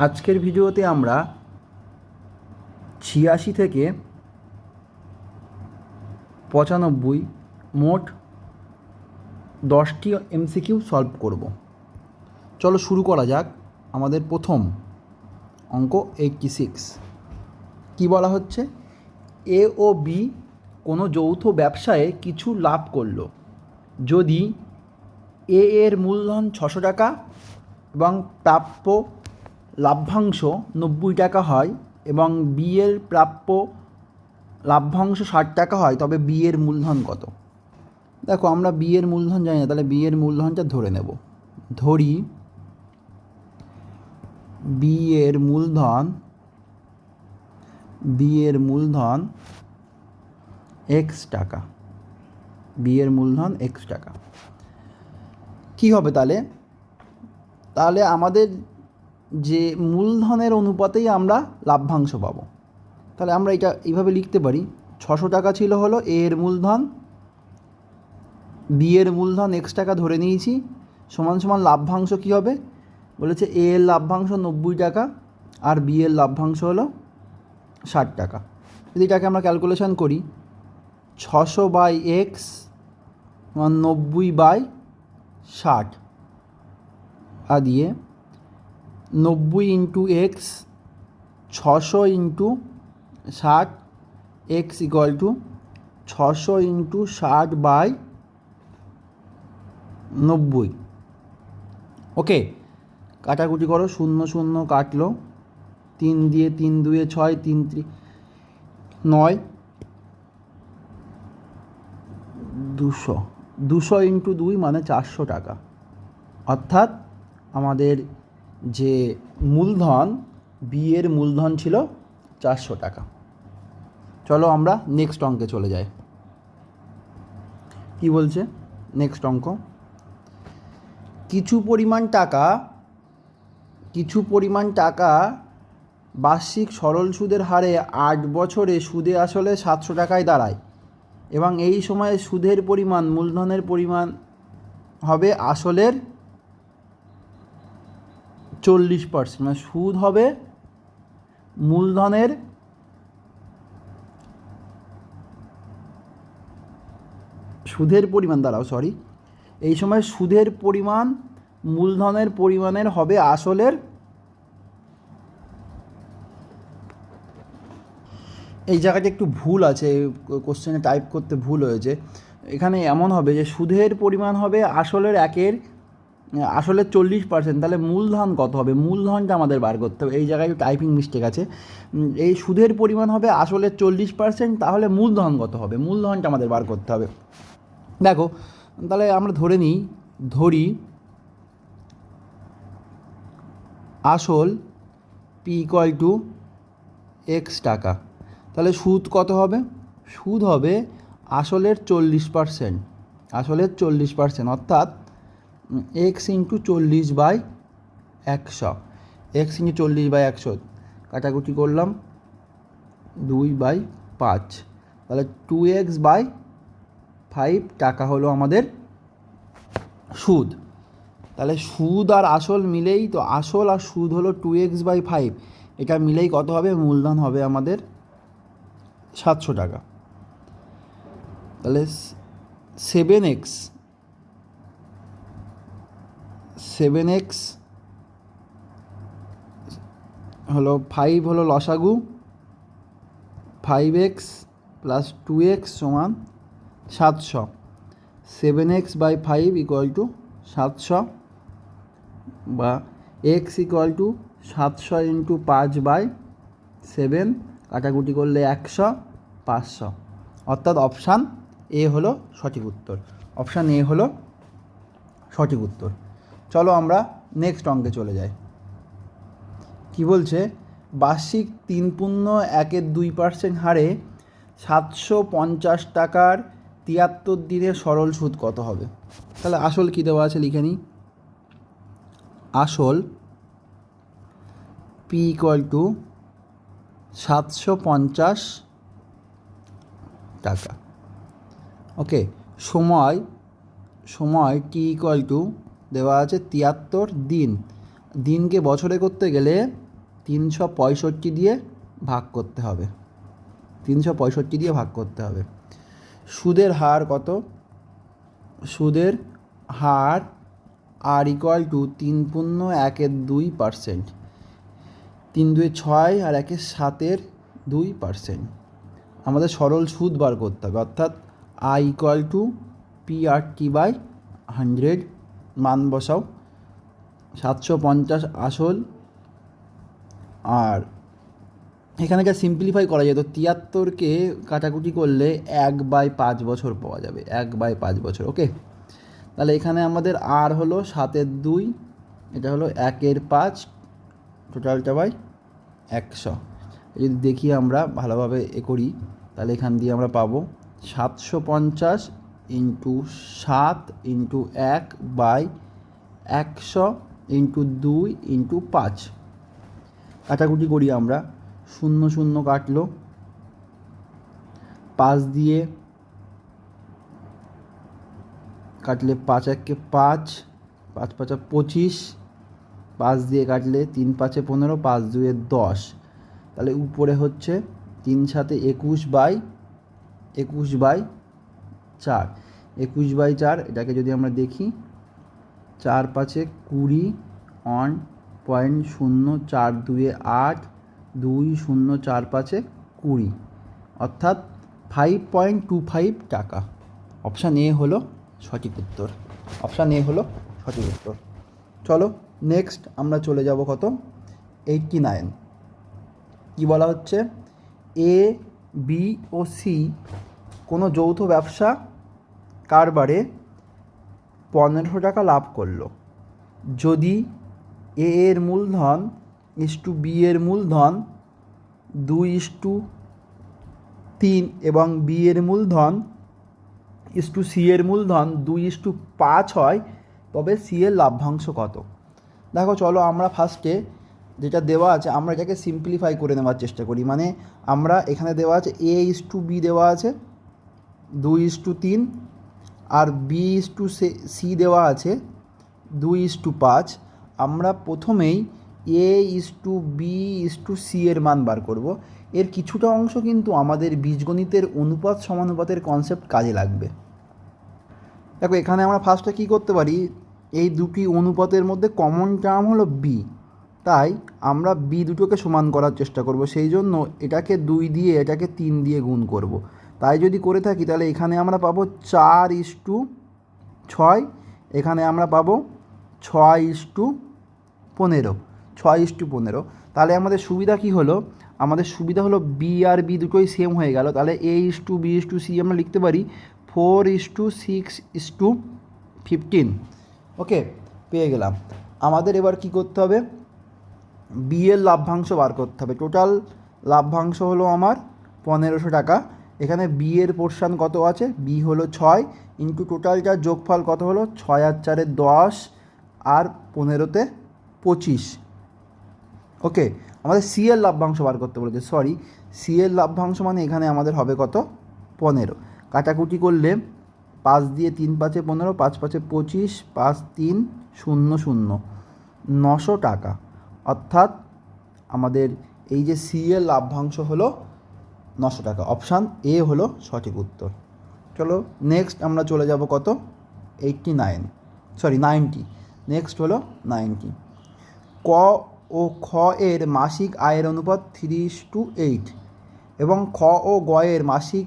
আজকের ভিডিওতে আমরা ছিয়াশি থেকে পঁচানব্বই মোট দশটি এমসিকিউ সলভ করব। চলো শুরু করা যাক আমাদের প্রথম অঙ্ক এইটটি সিক্স। কী বলা হচ্ছে? এ ও বি কোনো যৌথ ব্যবসায়ে কিছু লাভ করল। যদি এ এর মূলধন ছশো টাকা এবং প্রাপ্য লাভ্যাংশ নব্বই টাকা হয় এবং বিয়ের প্রাপ্য লাভ্যাংশ ষাট টাকা হয়, তবে বিয়ের মূলধন কত? দেখো, আমরা বিয়ের মূলধন জানি না, তাহলে বিয়ের মূলধনটা ধরে নেব। ধরি বিয়ের মূলধন বিয়ের মূলধন এক্স টাকা। বিয়ের মূলধন এক্স টাকা। কী হবে তাহলে? তাহলে আমাদের যে মূলধনের অনুপাতেই আমরা লাভ্যাংশ পাবো। তাহলে আমরা এটা এইভাবে লিখতে পারি, ছশো টাকা ছিল হলো এ এর মূলধন, বি এর মূলধন এক্স টাকা ধরে নিয়েছি, সমান সমান লাভ্যাংশ কী হবে? বলেছে এ এর লাভ্যাংশ নব্বই টাকা, আর বি এর লাভ্যাংশ হলো ষাট টাকা। যদি এটাকে আমরা ক্যালকুলেশন করি, ছশো বাই এক্স নব্বই বাই ষাট, আর দিয়ে নব্বই ইন্টু এক্স, ছশো ইন্টু ষাট, এক্স ইকুয়াল টু ছশো ইন্টু ষাট বাই নব্বই। ওকে, কাটাকুটি করো, শূন্য শূন্য কাটলো, তিন দিয়ে তিন দুয়ে ছয়, তিন ত্রি, নয়, দুশো। দুশো ইন্টু দুই মানে চারশো টাকা। অর্থাৎ আমাদের যে মূলধন বিয়ের মূলধন ছিল চারশো টাকা। চলো আমরা নেক্সট অঙ্কে চলে যাই। কি বলছে? নেক্সট অঙ্ক। কিছু পরিমাণ টাকা, কিছু পরিমাণ টাকা বার্ষিক সরল সুদের হারে আট বছরে সুদে আসলে সাতশো টাকায় দাঁড়ায় এবং এই সময়ে সুদের পরিমাণ, মূলধনের পরিমাণ হবে আসলের চল্লিশ পার্সেন্ট মানে সুদ হবে মূলধনের সুদের পরিমাণ, দাঁড়াও সরি এই সময় সুদের পরিমাণ মূলধনের পরিমাণের হবে আসলের এই জায়গাটা একটু ভুল আছে কোশ্চেনে টাইপ করতে ভুল হয়েছে, এখানে এমন হবে যে সুদের পরিমাণ হবে আসলের একের আসলে চল্লিশ পার্সেন্ট তাহলে মূলধন কত হবে? মূলধনটা আমাদের বার করতে হবে। এই জায়গায় টাইপিং মিস্টেক আছে। এই সুদের পরিমাণ হবে আসলে চল্লিশ পার্সেন্ট তাহলে মূলধন কত হবে? মূলধনটা আমাদের বার করতে হবে। দেখো, তাহলে আমরা ধরে নিই, ধরি আসল পি ইকুয়াল টু এক্স টাকা। তাহলে সুদ কত হবে? সুদ হবে আসলের চল্লিশ পার্সেন্ট আসলের চল্লিশ পার্সেন্ট অর্থাৎ এক্স ইন্টু চল্লিশ বাই একশো। এক্স ইন্টু চল্লিশ বাই একশো, কাটাকুটি করলাম দুই বাই পাঁচ। তাহলে টু এক্স বাই ফাইভ টাকা হলো আমাদের সুদ। তাহলে সুদ আর আসল মিলেই তো, আসল আর সুদ হলো টু এক্স বাই ফাইভ এটা মিলেই কত হবে? মূলধন হবে আমাদের সাতশো টাকা। তাহলে সেভেন এক্স সেভেন এক্স হলো ফাইভ হলো লসাগু five x plus two x সমান সাতশো। Seven x by five equal to সাতশো বা এক্স ইকুয়াল টু সাতশো ইন্টু পাঁচ বাই সেভেন কাটাকুটি করলে একশো, পাঁচশো। অর্থাৎ অপশান এ হলো সঠিক উত্তর। অপশান এ হলো সঠিক উত্তর। চলো আমরা নেক্সট অঙ্কে চলে যাই। কি বলছে? বার্ষিক তিন পূর্ণ একের দুই পার্সেন্ট হারে সাতশো পঞ্চাশ টাকার তিয়াত্তর দিনের সরল সুদ কত হবে? তাহলে আসল কী দেওয়া আছে লিখে নিই। আসল পি ইকুয়াল টু সাতশো পঞ্চাশ টাকা। ওকে সময় সময় টি ইকুয়াল টু দেওয়া আছে তিয়াত্তর দিন। দিনকে বছরে করতে গেলে তিনশো পঁয়ষট্টি দিয়ে ভাগ করতে হবে। তিনশো পঁয়ষট্টি দিয়ে ভাগ করতে হবে। সুদের হার কত? সুদের হার আর ইকুয়াল টু তিন পূর্ণ একের দুই পার্সেন্ট তিন দুই ছয় আর একের সাতের দুই পার্সেন্ট আমাদের সরল সুদ বার করতে হবে। অর্থাৎ I equal to P R T by hundred মান বসাও। সাতশো পঞ্চাশ আসল। আর এখানে যা সিম্পলিফাই করা যেত তিয়াত্তরকে কাটাকুটি করলে এক বাই পাঁচ বছর পাওয়া যাবে। এক বাই পাঁচ বছর ওকে তাহলে এখানে আমাদের আর হলো সাতের দুই, এটা হলো একের পাঁচ টোটালটা বাই একশো। যদি দেখি আমরা ভালোভাবে এ করি, তাহলে এখান দিয়ে আমরা পাবো সাতশো পঞ্চাশ ইন্টু সাত ইন্টু এক বাই একশো ইন্টু দুই ইন্টু পাঁচ। কাটাকুটি করি আমরা। শূন্য শূন্য কাটলো। পাঁচ দিয়ে কাটলে পাঁচ এককে পাঁচ পাঁচ পাঁচা পঁচিশ, পাঁচ দিয়ে কাটলে তিন পাঁচে পনেরো, পাঁচ দুয়ে দশ। তাহলে উপরে হচ্ছে তিন সাথে একুশ বাই একুশ বাই চার। একুশ বাই চার, এটাকে যদি আমরা দেখি, চার পাঁচে কুড়ি অন পয়েন্ট শূন্য চার দুয়ে আট, দুই শূন্য চার পাঁচে কুড়ি। অর্থাৎ ফাইভ পয়েন্ট টু ফাইভ টাকা। অপশান এ হলো সঠিক উত্তর। অপশান এ হলো সঠিক উত্তর। চলো নেক্সট আমরা চলে যাব কত? এইটটি নাইন কী বলা হচ্ছে? এ বি ও সি কোনো যৌথ ব্যবসা কারবারে পনেরোশো টাকা লাভ করল। যদি এ এর মূলধন ইস টু বি এর মূলধন দুই ইস টু তিন এবং বি এর মূলধন ইস টু সি এর মূলধন দুই ইস টু পাঁচ হয়, তবে সি এর লাভ্যাংশ কত? দেখো, চলো আমরা ফার্স্টে যেটা দেওয়া আছে, আমরা এটাকে সিম্পলিফাই করে নেওয়ার চেষ্টা করি। মানে আমরা এখানে দেওয়া আছে, এ ইস টু বি দেওয়া আছে, দুই ইস টু তিন আর বি ইস টু সি দেওয়া আছে, দুই ইস টু পাঁচ। আমরা প্রথমেই A is to B is to C এর মান বার করব। এর কিছুটা অংশ কিন্তু আমাদের বীজগণিতের অনুপাত সমানুপাতের কনসেপ্ট কাজে লাগবে। দেখো, এখানে আমরা ফার্স্টে কী করতে পারি? এই দুটি অনুপাতের মধ্যে কমন টার্ম হলো বি তাই আমরা বি দুটোকে সমান করার চেষ্টা করব। সেই জন্য এটাকে দুই দিয়ে, এটাকে তিন দিয়ে গুণ করব। তাই যদি করে থাকি, তাহলে এখানে আমরা পাবো চার ইস টু ছয়। এখানে আমরা পাবো ছয় ইস টু পনেরো। ছয় ইস টু পনেরো। তাহলে আমাদের সুবিধা কি হলো? আমাদের সুবিধা হলো বি আর বি দুটোই সেম হয়ে গেল। তাহলে A is to B is to C আমরা লিখতে পারি four is to six is to fifteen okay পেয়ে গেলাম। আমাদের এবার কি করতে হবে? বিয়ের লাভ্যাংশ বার করতে হবে। টোটাল লাভ্যাংশ হলো আমার পনেরোশো টাকা। এখানে বি এর পোর্শান কত আছে? বি হলো ছয় ইন্টু টোটালটার যোগফল কত হলো? ছয় আর চারে দশ আর পনেরোতে পঁচিশ। ওকে আমাদের সি এর লাভ্যাংশ বার করতে বলেছে সরি সি এর লাভ্যাংশ মানে এখানে আমাদের হবে কত? পনেরো। কাটাকুটি করলে পাঁচ দিয়ে তিন পাঁচে পনেরো, পাঁচ পাঁচে পঁচিশ, পাঁচ তিন শূন্য শূন্য, নশো টাকা। অর্থাৎ আমাদের এই যে সি এর লাভ্যাংশ হলো নশো টাকা। অপশান এ হলো সঠিক উত্তর। চলো নেক্সট আমরা চলে যাব কত? Eighty nine sorry ninety next হলো নাইনটি ক ও খ এর মাসিক আয়ের অনুপাত থ্রি টু এইট এবং খ ও গ এর মাসিক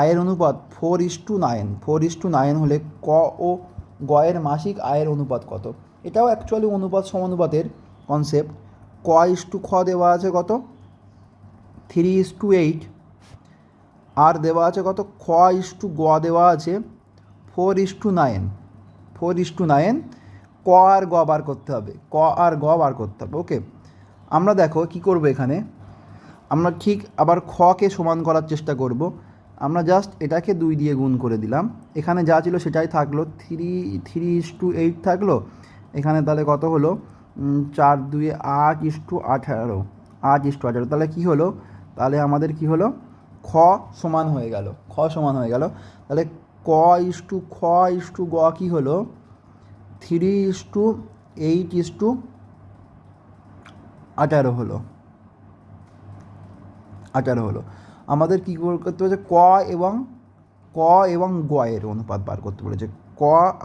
আয়ের অনুপাত four is to nine four is to nine হলে ক ও গ এর মাসিক আয়ের অনুপাত কত? এটাও অ্যাকচুয়ালি অনুপাত সমানুপাতের কনসেপ্ট ক ইস টু খ দেওয়া আছে কত? Three is to eight. আর দেওয়া আছে কত? খ ইস টু গ দেওয়া আছে। Four is to nine. Four is to nine. ক আর গ বার করতে হবে। ক আর গ বার করতে হবে। ওকে? আমরা দেখো কি করব এখানে। আমরা ঠিক আবার খকে সমান করার চেষ্টা করব। আমরা জাস্ট এটাকে দুই দিয়ে গুণ করে দিলাম। এখানে যা ছিল সেটাই থাকল। Three three is to eight থাকল। এখানে তাহলে কত হলো? চার দুই আট ইস টু আঠারো। আট ইস টু আঠারো। তাহলে কী হলো? তাহলে আমাদের কি হলো? খ সমান হয়ে গেল। খ সমান হয়ে গেল। তাহলে ক ইস টু খ ইস টু গ কী হলো? Three is to eight is to আঠারো হলো। আঠারো হলো। আমাদের কী করতে হচ্ছে ক এবং ক এবং গ এর অনুপাত বার করতে বলেছে ক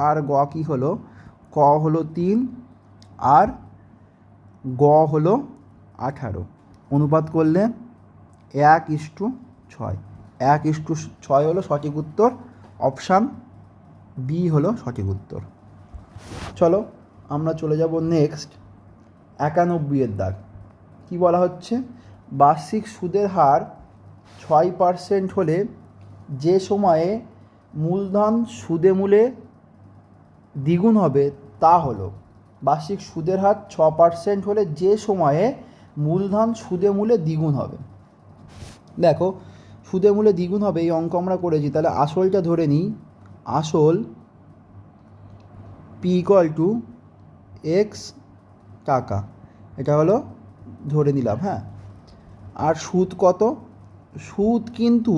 আর গ কী হলো? ক হলো তিন আর গ হলো আঠারো। অনুপাত করলে এক ইস্টু ছয়। এক ইস্টু ছয় হলো সঠিক উত্তর, অপশান বি হলো সঠিক উত্তর। চলো আমরা চলে যাব নেক্সট একানব্বইয়ের দাগ। কি বলা হচ্ছে? বার্ষিক সুদের হার ছয় পার্সেন্ট হলে যে সময়ে মূলধন সুদে মূলে দ্বিগুণ হবে তা হলো, বার্ষিক সুদের হার ছ পার্সেন্ট হলে যে সময়ে মূলধন সুদে মূলে দ্বিগুণ হবে। দেখো সুদে মূলে দ্বিগুণ হবে, এই অঙ্ক আমরা করেছি, তাহলে আসলটা ধরে নিই, আসল পি ইকুয়াল টু এক্স টাকা, এটা হলো ধরে নিলাম হ্যাঁ? আর সুদ কত? সুদ কিন্তু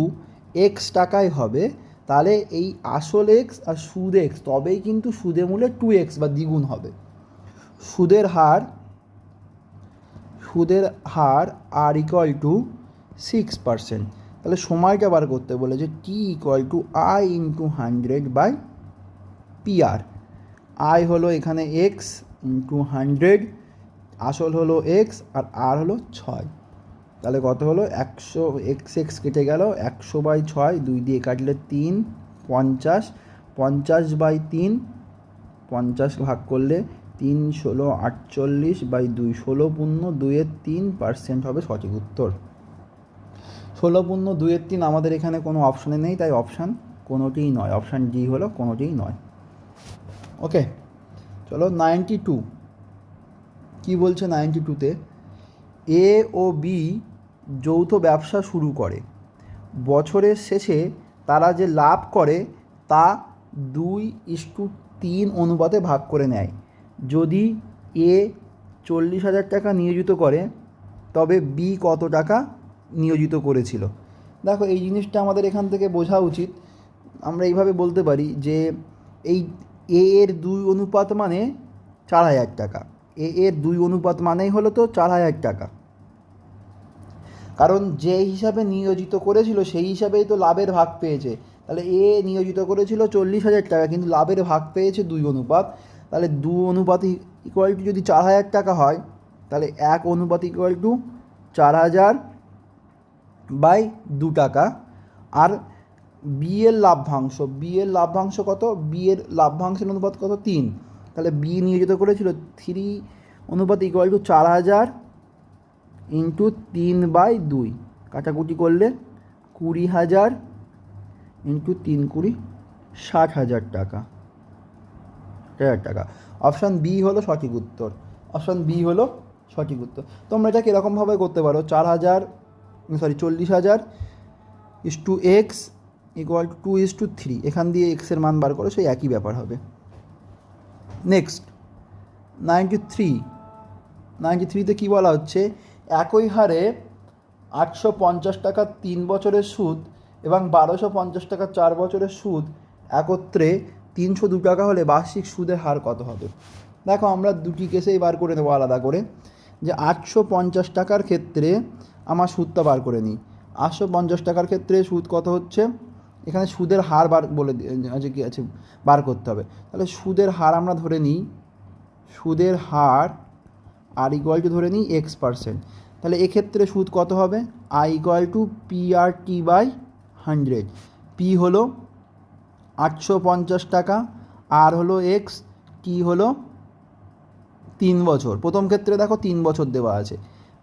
এক্স টাকায় হবে, তাহলে এই আসল এক্স আর সুদ এক্স তবেই কিন্তু সুদে মূলে টু এক্স বা দ্বিগুণ হবে। সুদের হার সুদের হার R equal to six percent তাহলে সময়টা বার করতে বলেছে T equal to I into hundred by PR I হলো এখানে এক্স ইন্টু হান্ড্রেড আসল হলো এক্স আর আর হলো ছয়। তাহলে কত হলো? একশো এক্স এক্স কেটে গেল, একশো বাই ছয়, দুই দিয়ে কাটলে তিন, পঞ্চাশ পঞ্চাশ বাই তিন, পঞ্চাশ ভাগ করলে তিন ষোলো আটচল্লিশ বাই দুই ষোলো পূর্ণ, দুইয়ের তিন পার্সেন্ট হবে সঠিক উত্তর। ষোলো পূর্ণ দুইয়ের তিন আমাদের এখানে কোনো অপশানে নেই, তাই অপশান কোনোটিই নয়। অপশান ডি হলো কোনোটিই নয়। ওকে চলো নাইনটি টু কী বলছে নাইনটি টুতে এ ও বি যৌথ ব্যবসা শুরু করে। বছরের শেষে তারা যে লাভ করে, তা দুই ইস্টু তিন অনুপাতে ভাগ করে নেয়। যদি এ চল্লিশ হাজার টাকা নিয়োজিত করে, তবে বি কত টাকা? নিয়োজিত করেছিল। দেখো, এই জিনিসটা আমাদের এখান থেকে বোঝা উচিত। আমরা এইভাবে বলতে পারি যে, এই এ এর দুই অনুপাত মানে চার হাজার টাকা। এ এর দুই অনুপাত মানেই হলো তো চার হাজার টাকা। কারণ যে হিসাবে নিয়োজিত করেছিল, সেই হিসাবেই তো লাভের ভাগ পেয়েছে। তাহলে এ নিয়োজিত করেছিল চল্লিশ হাজার টাকা, কিন্তু লাভের ভাগ পেয়েছে দুই অনুপাত। তাহলে দু অনুপাত ইকুয়াল টু যদি চার হাজার টাকা হয়, তাহলে এক অনুপাত ইকুয়াল টু চার হাজার বাই দু টাকা। আর বি এর লাভ্যাংশ বি এর লাভ্যাংশ কত? বি এর লাভ্যাংশের অনুপাত কত? তিন। তাহলে বি নিয়োজিত করেছিল থ্রি অনুপাত ইকুয়াল টু চার হাজার ইন্টু তিন বাই দুই। কাটাকুটি করলে কুড়ি হাজার ইন্টু তিন কুড়ি ষাট হাজার টাকা। হাজার টাকা। অপশান বি হলো সঠিক উত্তর। অপশান বি হলো সঠিক উত্তর। তোমরা এটা কীরকমভাবে করতে পারো? চার হাজার সরি চল্লিশ হাজার is to x equal to two is to three এখান দিয়ে এক্সের মান বার করো, সেই একই ব্যাপার হবে। নেক্সট নাইনটি থ্রি নাইনটি থ্রিতে কী বলা হচ্ছে? একই হারে আটশো পঞ্চাশ টাকা তিন বছরের সুদ এবং বারোশো পঞ্চাশ টাকা চার বছরের সুদ একত্রে তিনশো দু টাকা হলে বার্ষিক সুদের হার কত হবে? দেখো, আমরা দুটি কেসেই বার করে নেব আলাদা করে। যে আটশো পঞ্চাশ টাকার ক্ষেত্রে আমার সুদটা বার করে নিই। আটশো পঞ্চাশ টাকার ক্ষেত্রে সুদ কত হচ্ছে? এখানে সুদের হার বার বলে আছে কি আছে? বার করতে হবে। তাহলে সুদের হার আমরা ধরে নিই। সুদের হার আর ইকুয়াল টু ধরে নিই এক্স পার্সেন্ট তাহলে এক্ষেত্রে সুদ কত হবে? I equal to P R T by hundred P হলো আটশো পঞ্চাশ টাকা আর হলো এক্স টি হলো তিন বছর। প্রথম ক্ষেত্রে দেখো তিন বছর দেওয়া আছে।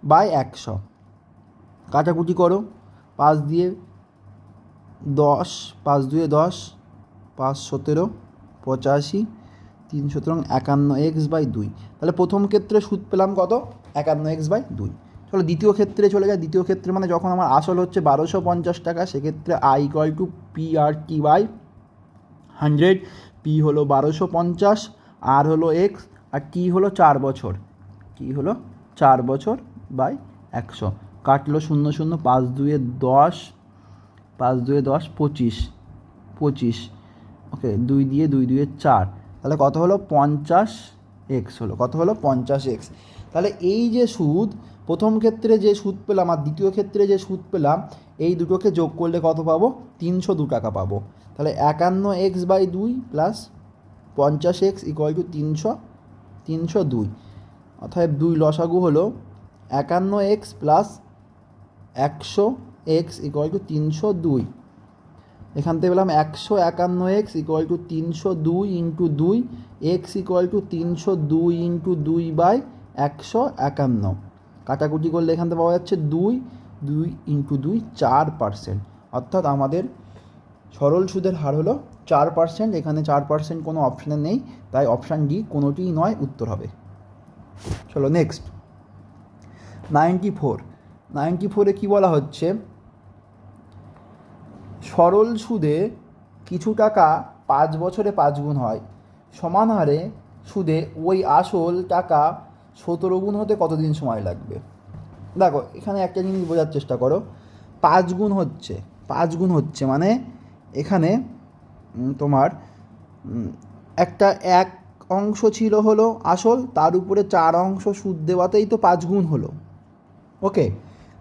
বাই একশো। কাটাকুটি করো। পাঁচ দিয়ে দশ, পাঁচ দুয়ে দশ, পাঁচ সতেরো, পঁচাশি, তিন সুতরাং একান্ন এক্স বাই দুই। তাহলে প্রথম ক্ষেত্রে সুদ পেলাম কত? একান্ন এক্স বাই দুই। চলো দ্বিতীয় ক্ষেত্রে চলে যায়। দ্বিতীয় ক্ষেত্রে মানে যখন আমার আসল হচ্ছে বারোশো পঞ্চাশ টাকা, সেক্ষেত্রে I equal to P R T by hundred P হলো বারোশো পঞ্চাশ আর হলো এক্স আর টি হলো চার বছর। টি হলো চার বছর বাই একশো। কাটলো শূন্য শূন্য, পাঁচ দুয়ে দশ, পাঁচ দুয়ে দশ, পঁচিশ পঁচিশ। ওকে দুই দিয়ে দুই দুয়ে চার। তাহলে কত হলো? পঞ্চাশ এক্স হলো। কত হলো? পঞ্চাশ এক্স। তাহলে এই যে সুদ, প্রথম ক্ষেত্রে যে সুদ পেলাম আর দ্বিতীয় ক্ষেত্রে যে সুদ পেলাম, এই দুটোকে যোগ করলে কত পাবো? তিনশো দু টাকা পাবো। তাহলে একান্ন এক্স বাই দুই প্লাস পঞ্চাশ এক্স ইকুয়াল টু তিনশো তিনশো দুই। অর্থাৎ দুই লসাগু হলো একান্ন এক্স প্লাস একশো এক্স ইকুয়াল টু তিনশো দুই। এখান থেকে পেলাম একশো একান্ন এক্স ইকুয়াল টু তিনশো দুই ইন্টু দুই, এক্স ইকুয়াল টু তিনশো দুই ইন্টু দুই বাই একশো একান্ন। কাটাকুটি করলে এখান থেকে পাওয়া যাচ্ছে দুই দুই ইন্টু দুই চার পার্সেন্ট অর্থাৎ আমাদের সরল সুদের হার হলো চার পার্সেন্ট এখানে চার পার্সেন্ট কোনো অপশানে নেই, তাই অপশান ডি কোনোটিই নয়, উত্তর হবে। চলো নেক্সট নাইনটি ফোর নাইনটি ফোরে কী বলা হচ্ছে? সরল সুদে কিছু টাকা পাঁচ বছরে পাঁচ গুণ হয়। সমান হারে সুদে ওই আসল টাকা সতেরো গুণ হতে কতদিন সময় লাগবে? দেখো, এখানে একটা জিনিস বোঝার চেষ্টা করো। পাঁচ গুণ হচ্ছে, পাঁচ গুণ হচ্ছে মানে এখানে তোমার একটা এক অংশ ছিল হলো আসল, তার উপরে চার অংশ সুদ দেওয়াতেই তো পাঁচ গুণ হলো। ওকে?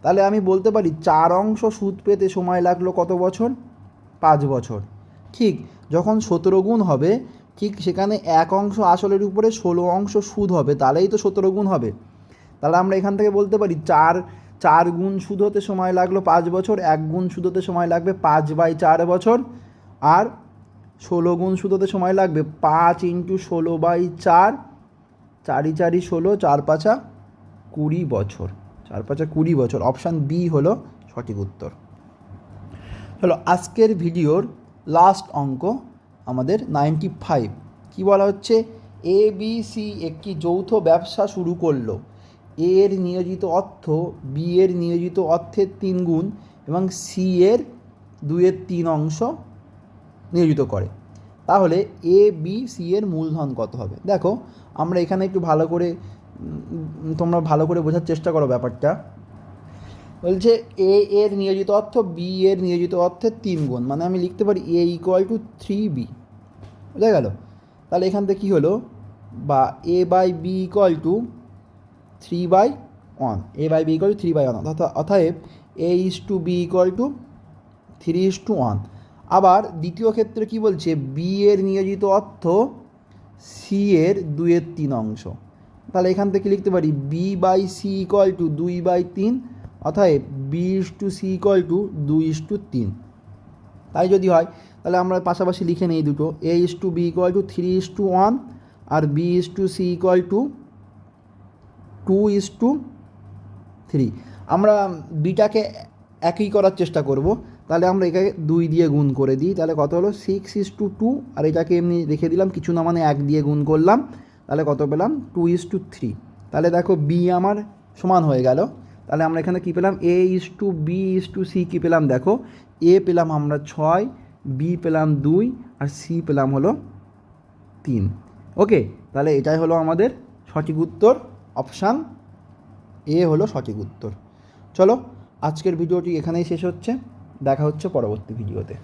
তাহলে আমি বলতে পারি চার অংশ সুদ পেতে সময় লাগল কত বছর? পাঁচ বছর। ঠিক, যখন সতেরো গুণ হবে, ঠিক সেখানে এক অংশ আসলের উপরে ষোলো অংশ সুদ হবে, তাহলেই তো সতেরো গুণ হবে। তাহলে আমরা এখান থেকে বলতে পারি চার চার গুণ সুদ হতে সময় লাগল পাঁচ বছর, এক গুণ সুদ হতে সময় লাগবে পাঁচ বাই চার বছর, আর ষোলো গুণ সুদ হতে সময় লাগবে পাঁচ ইন্টু ষোলো বাই চার, চারি চারি ষোলো, চার পাঁচা কুড়ি বছর। চার পাঁচা কুড়ি বছর। অপশান বি হলো সঠিক উত্তর। চলো, আজকের ভিডিওর লাস্ট অঙ্ক আমাদের নাইনটি ফাইভ কী বলা হচ্ছে? এ বি সি একটি যৌথ ব্যবসা শুরু করল। এ এর নিয়োজিত অর্থ বি এর নিয়োজিত অর্থের তিন গুণ এবং সি এর দুইয়ের তিন অংশ নিয়োজিত করে। তাহলে এ বি সি এর মূলধন কত হবে? দেখো, আমরা এখানে একটু ভালো করে তোমরা ভালো করে বোঝার চেষ্টা করো ব্যাপারটা। বলছে এ এর নিয়োজিত অর্থ, বি এর নিয়োজিত অর্থের তিন গুণ। মানে আমি লিখতে পারি A equal to three B বুঝা গেল? তাহলে এখান থেকে কী হলো? বা A by B equal to three by one A by B equal to three by one অর্থাৎ, অতএব A is to B equal to three is to one আবার দ্বিতীয় ক্ষেত্রে কি বলছে? বি এর নিয়োজিত অর্থ সি এর দুইয়ের তিন অংশ। তাহলে এখান থেকে লিখতে পারি B by C equal to দুই বাই তিন, অতএব B is to C equal to দুই ইস টু তিন। তাই যদি হয়, তাহলে আমরা পাশাপাশি লিখে নিই দুটো। A is to B equal to three is to one R B is to C equal to two is to three আমরা বিটাকে একই করার চেষ্টা করব। তাহলে আমরা এটাকে দুই দিয়ে গুণ করে দিই। তাহলে কত হলো? সিক্স ইস টু টু আর এটাকে এমনি রেখে দিলাম। কিছু না মানে এক দিয়ে গুণ করলাম। তাহলে কত পেলাম? টু ইস টু থ্রি তাহলে দেখো বি আমার সমান হয়ে গেল। তাহলে আমরা এখানে কী পেলাম? A is to B is to C কী পেলাম? দেখো এ পেলাম আমরা ছয় বি পেলাম দুই, আর সি পেলাম হলো তিন। ওকে তাহলে এটাই হলো আমাদের সঠিক উত্তর অপশান এ হলো সঠিক উত্তর। চলো, আজকের ভিডিওটি এখানেই শেষ হচ্ছে। দেখা হচ্ছে পরবর্তী ভিডিওতে।